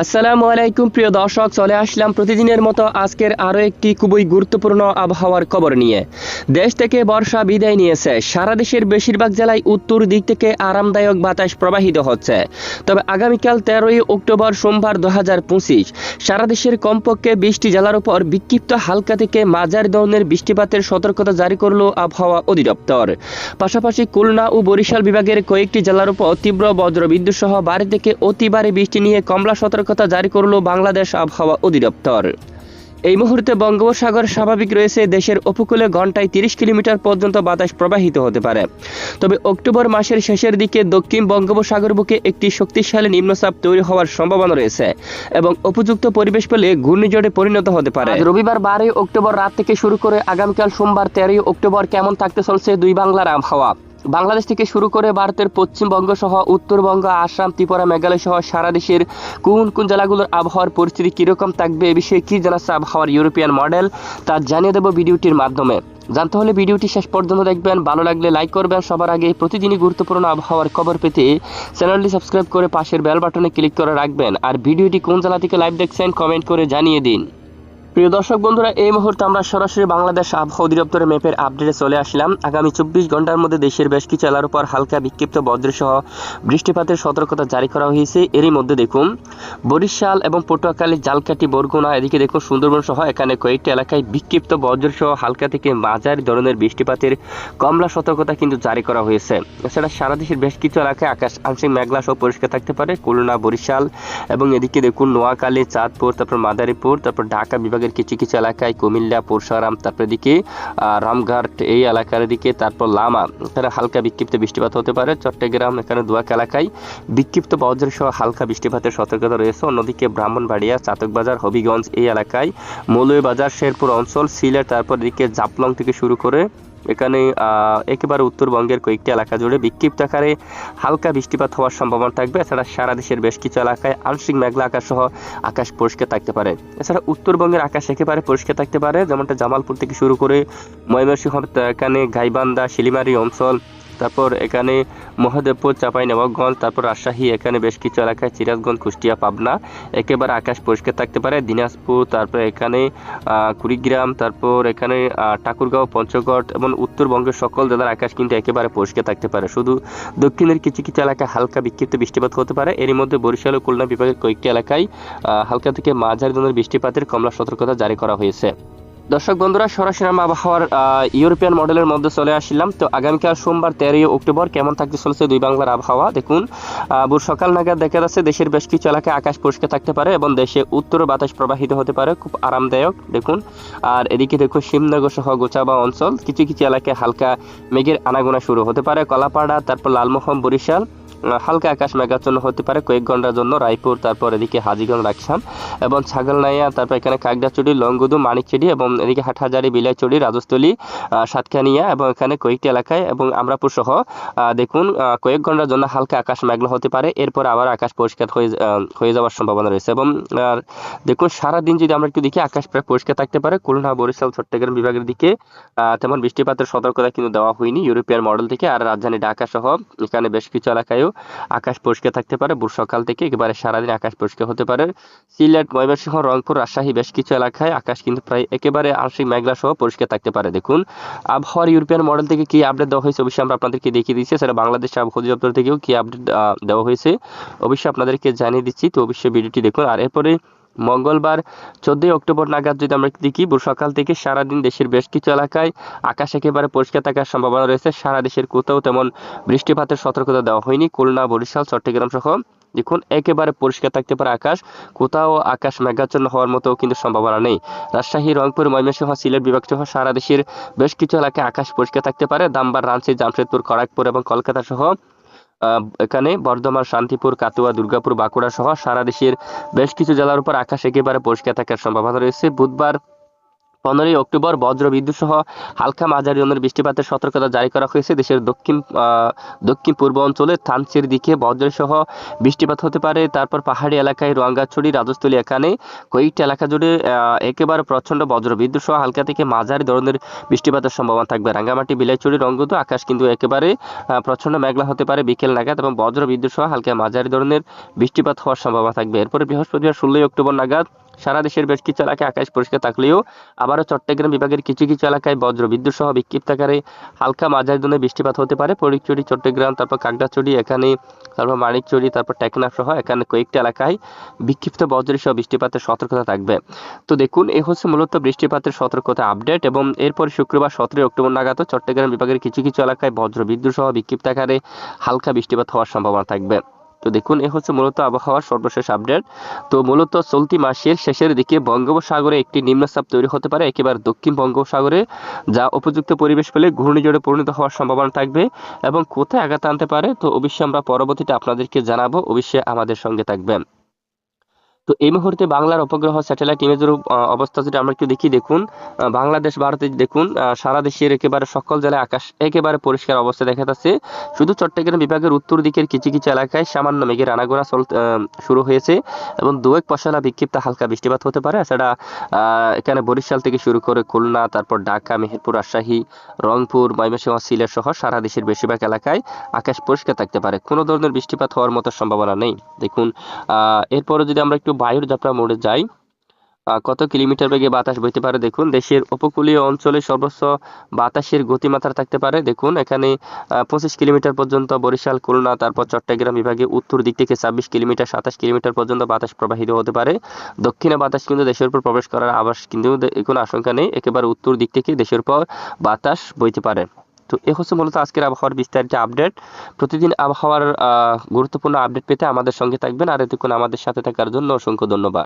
আসসালামু আলাইকুম, প্রিয় দর্শক, চলে আসলাম প্রতিদিনের মতো আজকের আরও একটি খুবই গুরুত্বপূর্ণ আবহাওয়ার খবর নিয়ে। দেশ থেকে বর্ষা বিদায় নিয়েছে। সারা দেশের বেশিরভাগ জেলায় উত্তর দিক থেকে আরামদায়ক বাতাস প্রবাহিত হচ্ছে। তবে আগামীকাল তেরোই অক্টোবর সোমবার দু হাজার পঁচিশ, সারা দেশের কমপক্ষে বিশটি জেলার উপর বিক্ষিপ্ত হালকা থেকে মাঝারি ধরনের বৃষ্টিপাতের সতর্কতা জারি করল আবহাওয়া অধিদপ্তর। পাশাপাশি খুলনা ও বরিশাল বিভাগের কয়েকটি জেলার উপর তীব্র বজ্রবিদ্যুৎ সহ বাড়ি থেকে অতি ভারী বৃষ্টি নিয়ে কমলা সতর্কতা জারি করল বাংলাদেশ আবহাওয়া অধিদপ্তর। এই মুহূর্তে বঙ্গোপসাগর স্বাভাবিক রয়েছে, দেশের উপকূলে ঘন্টায় তিরিশ কিলোমিটার পর্যন্ত বাতাস প্রবাহিত হতে পারে। তবে অক্টোবর মাসের শেষের দিকে দক্ষিণ বঙ্গোপসাগর বুকে একটি শক্তিশালী নিম্নচাপ তৈরি হওয়ার সম্ভাবনা রয়েছে এবং উপযুক্ত পরিবেশ পেলে ঘূর্ণিঝড়ে পরিণত হতে পারে। রবিবার বারোই অক্টোবর রাত থেকে শুরু করে আগামীকাল সোমবার তেরোই অক্টোবর কেমন থাকতে চলছে দুই বাংলার আবহাওয়া? বাংলাদেশ থেকে শুরু করে ভারতের পশ্চিমবঙ্গ সহ উত্তরবঙ্গ, আসাম, ত্রিপুরা, মেঘালয় সহ সারা দেশের কোন কোন জেলাগুলোর আবহাওয়ার পরিস্থিতি কীরকম থাকবে, এ বিষয়ে কী জানাচ্ছে আবহাওয়ার ইউরোপিয়ান মডেল, তা জানিয়ে দেবো ভিডিওটির মাধ্যমে। জানতে হলে ভিডিওটি শেষ পর্যন্ত দেখবেন, ভালো লাগলে লাইক করবেন, সবার আগে প্রতিদিনই গুরুত্বপূর্ণ আবহাওয়ার খবর পেতে চ্যানেলটি সাবস্ক্রাইব করে পাশের বেল বাটনে ক্লিক করে রাখবেন। আর ভিডিওটি কোন জেলা থেকে লাইভ দেখছেন, কমেন্ট করে জানিয়ে দিন। প্রিয় দর্শক বন্ধুরা, এই মুহূর্তে আমরা সরাসরি বাংলাদেশ আবহাওয়া অধিদপ্তরের ম্যাপের আপডেটে চলে আসলাম। আগামী চব্বিশ ঘণ্টার মধ্যে দেশের বেশ কিছু জেলার উপর হালকা বিক্ষিপ্ত বজ্রসহ বৃষ্টিপাতের সতর্কতা জারি করা হয়েছে। এরই মধ্যে দেখুন, বরিশাল এবং পটুয়াখালী জালকাটি বরগুনা, এদিকে দেখুন সুন্দরবন সহ এখানে কয়েকটি এলাকায় বিক্ষিপ্ত বজ্রসহ হালকা থেকে মাঝারি ধরনের বৃষ্টিপাতের কমলা সতর্কতা কিন্তু জারি করা হয়েছে। এছাড়া সারা দেশের বেশ কিছু এলাকায় আকাশ আংশিক মেঘলা সহ পরিষ্কার থাকতে পারে। খুলনা, বরিশাল এবং এদিকে দেখুন, নোয়াখালী, চাঁদপুর, তারপর মাদারীপুর, তারপর ঢাকা বিভাগের কিছু কিছু এলাকায় কুমিল্লা পরশুরাম তারপরে দিকে রামঘাট এই এলাকার দিকে, তারপর লামা। এখানে হালকা বিক্ষিপ্ত বৃষ্টিপাত হতে পারে। চট্টগ্রাম এখানে দুয়াক এলাকায় বিক্ষিপ্ত বজ্র সহ হালকা বৃষ্টিপাতের সতর্কতা রয়েছে। অন্যদিকে ব্রাহ্মণবাড়িয়া, চাতকবাজার, হবিগঞ্জ এই এলাকায় মৌলভীবাজার, শেরপুর অঞ্চল, সিলেট, তারপর দিকে জাপলং থেকে শুরু করে এখানে একেবারে উত্তরবঙ্গের কয়েকটি এলাকা জুড়ে বিক্ষিপ্ত আকারে হালকা বৃষ্টিপাত হওয়ার সম্ভাবনা থাকবে। এছাড়া সারা দেশের বেশ কিছু এলাকায় আংশিক মেঘলা আকাশ সহ আকাশ পরিষ্কার থাকতে পারে। এছাড়া উত্তরবঙ্গের আকাশ একেবারে পরিষ্কার থাকতে পারে, যেমনটা জামালপুর থেকে শুরু করে ময়মনসিংহ এখানে গাইবান্ধা, শিলিমারি অঞ্চল তারপর এখানে মহাদেবপুর চাপাই নবাবগঞ্জ, তারপর রাজশাহী, এখানে বেশ কিছু এলাকায় সিরাজগঞ্জ, কুষ্টিয়া, পাবনা, একেবারে আকাশ পরিষ্কার থাকতে পারে। দিনাজপুর, তারপর এখানে কুড়িগ্রাম, তারপর এখানে ঠাকুরগাঁও, পঞ্চগড় এবং উত্তরবঙ্গের সকল জেলার আকাশ কিন্তু একেবারে পরিষ্কার থাকতে পারে। শুধু দক্ষিণের কিছু কিছু এলাকায় হালকা বিক্ষিপ্ত বৃষ্টিপাত হতে পারে। এরই মধ্যে বরিশাল ও খুলনা বিভাগের কয়েকটি এলাকায় হালকা থেকে মাঝারি ধরনের বৃষ্টিপাতের কমলা সতর্কতা জারি করা হয়েছে। দর্শক বন্ধুরা, সরাসরি আমরা আবহাওয়ার ইউরোপিয়ান মডেলের মধ্যে চলে আসলাম। তো আগামীকাল সোমবার তেরোই অক্টোবর কেমন থাকতে চলেছে দুই বাংলার আবহাওয়া? দেখুন ভোর সকাল নাগাদ দেখা যাচ্ছে দেশের বেশ কিছু এলাকায় আকাশ পরিষ্কার থাকতে পারে এবং দেশে উত্তরে বাতাস প্রবাহিত হতে পারে। খুব আরামদায়ক, দেখুন। আর এদিকে দেখুন শিবনগর সহ গোচাবা অঞ্চল, কিছু কিছু এলাকায় হালকা মেঘের আনাগোনা শুরু হতে পারে। কলাপাড়া, তারপর লালমোহন, বরিশাল। হালকা আকাশ মেঘাচ্ছন্ন হতে পারে। কয়েক ঘণ্টার জন্য রায়পুর, তারপর এদিকে হাজিগঞ্জ রাকসাম এবং ছাগলনাইয়া, তারপর এখানে কাকড়াচুড়ি লংগুদু মানিকচুড়ি এবং এদিকে হাটহাজারি বিলাইচুড়ি রাজস্থলী সাতখানিয়া এবং এখানে কয়েকটি এলাকায় এবং আমরাপুর সহ দেখুন কয়েক ঘণ্টার জন্য হালকা আকাশ মেঘলা হতে পারে। এরপর আবার আকাশ পরিষ্কার হয়ে হয়ে যাওয়ার সম্ভাবনা রয়েছে এবং দেখুন, সারাদিন যদি আমরা একটু দেখি, আকাশ প্রায় পরিষ্কার থাকতে পারে। খুলনা, বরিশাল, চট্টগ্রাম বিভাগের দিকে তেমন বৃষ্টিপাতের সতর্কতা কিন্তু দেওয়া হয়নি। ইউরোপিয়ান মডেল থেকে আর রাজধানী ঢাকা সহ এখানে বেশ কিছু এলাকায়ও আকাশ পরিষ্কার থাকতে পারে, ভোর সকাল থেকে একেবারে সারাদিন আকাশ পরিষ্কার হতে পারে। সিলেট, ময়মনসিংহ, রংপুর, রাজশাহী বেশ কিছু এলাকায় আকাশ কিন্তু প্রায় একেবারে আংশিক মেঘলা সহ পরিষ্কার থাকতে পারে। দেখুন, আবহাওয়ার ইউরোপিয়ান মডেল থেকে কি আপডেট দেওয়া হয়েছে অবশ্যই আমরা আপনাদেরকে দেখিয়ে দিচ্ছি। সেটা বাংলাদেশ আবহাওয়া অধিদপ্তর থেকেও কি আপডেট দেওয়া হয়েছে অবশ্যই আপনাদেরকে জানিয়ে দিচ্ছি। তো অবশ্যই ভিডিওটি দেখুন। আর এরপরে মঙ্গলবার চোদ্দই অক্টোবর নাগাদ যদি আমরা দেখি সকাল থেকে সারাদিন দেশের বেশ কিছু এলাকায় আকাশ একেবারে পরিষ্কার থাকার সম্ভাবনা রয়েছে। সারা দেশের কোথাও তেমন বৃষ্টিপাতের সতর্কতা দেওয়া হয়নি। খুলনা, বরিশাল, চট্টগ্রাম সহ দেখুন, একেবারে পরিষ্কার থাকতে পারে আকাশ। কোথাও আকাশ মেঘাচ্ছন্ন হওয়ার মতো কিন্তু সম্ভাবনা নেই। রাজশাহী, রংপুর, ময়মনসিংহ, সিলেট বিভাগ সহ সারা দেশের বেশ কিছু এলাকায় আকাশ পরিষ্কার থাকতে পারে। দামবার রাঞ্চি জামশেদপুর, খড়গপুর এবং কলকাতা সহ এখানে বর্ধমান, শান্তিপুর কাতুয়া দুর্গাপুর, বাঁকুড়া সহ সারা দেশের বেশ কিছু জেলার উপর আকাশ একেবারে পরিষ্কার থাকার সম্ভাবনা রয়েছে। বুধবার পনেরোই অক্টোবর বজ্র বিদ্যুৎ সহ হালকা মাঝারি ধরনের বৃষ্টিপাতের সতর্কতা জারি করা হয়েছে। দেশের দক্ষিণ দক্ষিণ পূর্ব অঞ্চলে থানচির দিকে বজ্র সহ বৃষ্টিপাত হতে পারে। তারপর পাহাড়ি এলাকায় রোয়াঙ্গাছড়ি রাজস্থলী এখানে কয়েকটি এলাকা জুড়ে একেবারে প্রচণ্ড বজ্র বিদ্যুৎ সহ হালকা থেকে মাঝারি ধরনের বৃষ্টিপাতের সম্ভাবনা থাকবে। রাঙ্গামাটি বিলাইচুরি রঙ্গত আকাশ কিন্তু একেবারে আহ, প্রচণ্ড মেঘলা হতে পারে। বিকেল নাগাদ এবং বজ্র বিদ্যুৎ সহ হালকা মাঝারি ধরনের বৃষ্টিপাত হওয়ার সম্ভাবনা থাকবে। এরপরে বৃহস্পতিবার ষোলোই অক্টোবর নাগাদ সারা দেশের বেশ কিছু এলাকায় আকাশ পরিষ্কার থাকলেও আবারও চট্টগ্রাম বিভাগের কিছু কিছু এলাকায় বজ্র বিদ্যুৎ সহ বিক্ষিপ্ত আকারে হালকা মাঝারি ধরনের বৃষ্টিপাত হতে পারে। ফরিদচুরি চট্টগ্রাম, তারপর কাকড়াছড়ি এখানে তারপর মানিকচুরি, তারপর টেকনাফ সহ এখানে কয়েকটি এলাকায় বিক্ষিপ্ত বজ্র সহ বৃষ্টিপাতের সতর্কতা থাকবে। তো দেখুন, এ হচ্ছে মূলত বৃষ্টিপাতের সতর্কতা আপডেট এবং এরপর শুক্রবার সতেরোই অক্টোবর নাগাদ চট্টগ্রাম বিভাগের কিছু কিছু এলাকায় বজ্র বিদ্যুৎ সহ বিক্ষিপ্ত আকারে হালকা বৃষ্টিপাত হওয়ার সম্ভাবনা থাকবে। তো দেখুন, এ হচ্ছে মূলত আবহাওয়ার সর্বশেষ আপডেট তো মূলত চলতি মাসের শেষের দিকে বঙ্গোপসাগরে একটি নিম্নচাপ তৈরি হতে পারে, একেবারে দক্ষিণ বঙ্গোপসাগরে, যা উপযুক্ত পরিবেশ পেলে ঘূর্ণিঝড়ে পরিণত হওয়ার সম্ভাবনা থাকবে এবং কোথায় আঘাত আনতে পারে, তো অবশ্যই আমরা পরবর্তীতে আপনাদেরকে জানাব, অবশ্যই আমাদের সঙ্গে থাকবেন। তো এই মুহূর্তে বাংলার উপগ্রহ স্যাটেলাইট ইমেজের অবস্থা যদি আমরা একটু দেখি, দেখুন বাংলাদেশ, ভারতে দেখুন সারা দেশের একেবারে সকল জেলায় আকাশ একেবারে পরিষ্কার অবস্থা দেখা যাচ্ছে। শুধু চট্টগ্রাম বিভাগের উত্তর দিকের কিছু কিছু এলাকায় সামান্য মেঘের আনাগোনা চল শুরু হয়েছে এবং দুয়েক পশলা বিক্ষিপ্ত হালকা বৃষ্টিপাত হতে পারে। এছাড়া এখানে বরিশাল থেকে শুরু করে খুলনা, তারপর ঢাকা, মেহেরপুর, রাজশাহী, রংপুর, ময়মনসিংহ, সিলেট সহ সারা দেশের বেশিরভাগ এলাকায় আকাশ পরিষ্কার থাকতে পারে। কোনো ধরনের বৃষ্টিপাত হওয়ার মতো সম্ভাবনা নেই। দেখুন এরপরে যদি আমরা একটু বায়ুর যাত্রা মোড়ে যাই। কত কিলোমিটার বেগে বাতাস বইতে পারে দেখুন। দেশের উপকূলীয় অঞ্চলে সর্বোচ্চ বাতাসের গতিমাত্রা থাকতে পারে। দেখুন, এখানে পঁচিশ কিলোমিটার পর্যন্ত বরিশাল, খুলনা, তারপর চট্টগ্রাম বিভাগে উত্তর দিক থেকে ছাব্বিশ কিলোমিটার, সাতাশ কিলোমিটার পর্যন্ত বাতাস প্রবাহিত হতে পারে। দক্ষিণে বাতাস কিন্তু দেশের উপর প্রবেশ করার আবাস কিন্তু কোনো আশঙ্কা নেই। একেবারে উত্তর দিক থেকে দেশের উপর বাতাস বইতে পারে। তো এ হচ্ছে মূলত আজকের আবহাওয়ার বিস্তারিত আপডেট। প্রতিদিন আবহাওয়ার গুরুত্বপূর্ণ আপডেট পেতে আমাদের সঙ্গে থাকবেন। আর এতক্ষণ আমাদের সাথে থাকার জন্য অসংখ্য ধন্যবাদ।